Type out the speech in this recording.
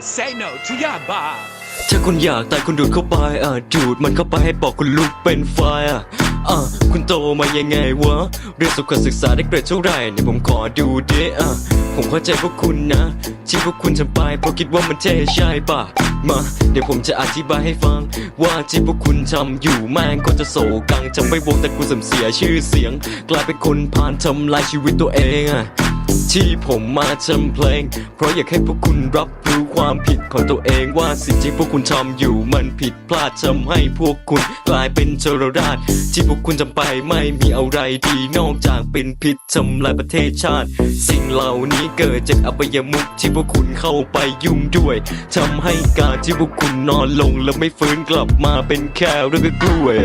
say no to Yaba ถ้าคุณอยากตายคุณดูดเข้าไปอะดูดมันเข้าไปให้ปอกคุณลุกเป็นไฟอะอะคุณโตมายังไงวะ เรียนสุขศึกษาได้เกรดเท่าไหร่เนี่ยผมขอดูด้อะผมเข้าใจพวกคุณนะ ที่พวกคุณทำไปเพราะคิดว่ามันเท่ใช่ปะมา เดี๋ยวผมจะอธิบายให้ฟัง ว่าที่พวกคุณทำอยู่แม่งก็จะโศกังจะไม่วงแต่กูเสมเสียชื่อเสียง กลายเป็นคนผ่านทำลายชีวิตตัวเองอะ ที่ผมมาทำเพลง เพราะอยากให้พวกคุณรับรู้ความผิดของตัวเองว่าสิ่งที่พวกคุณทำอยู่มันผิดพลาดทำให้พวกคุณกลายเป็นโจรราช ที่พวกคุณทำไปไม่มีอะไรดีนอกจากเป็นพิษทำลายประเทศชาติ สิ่งเหล่านี้เกิดจากอบายมุขที่พวกคุณเข้าไปยุ่งด้วยทำให้การที่พวกคุณนอนลงแล้วไม่ฟื้นกลับมาเป็นแค่เรื่องกล้วย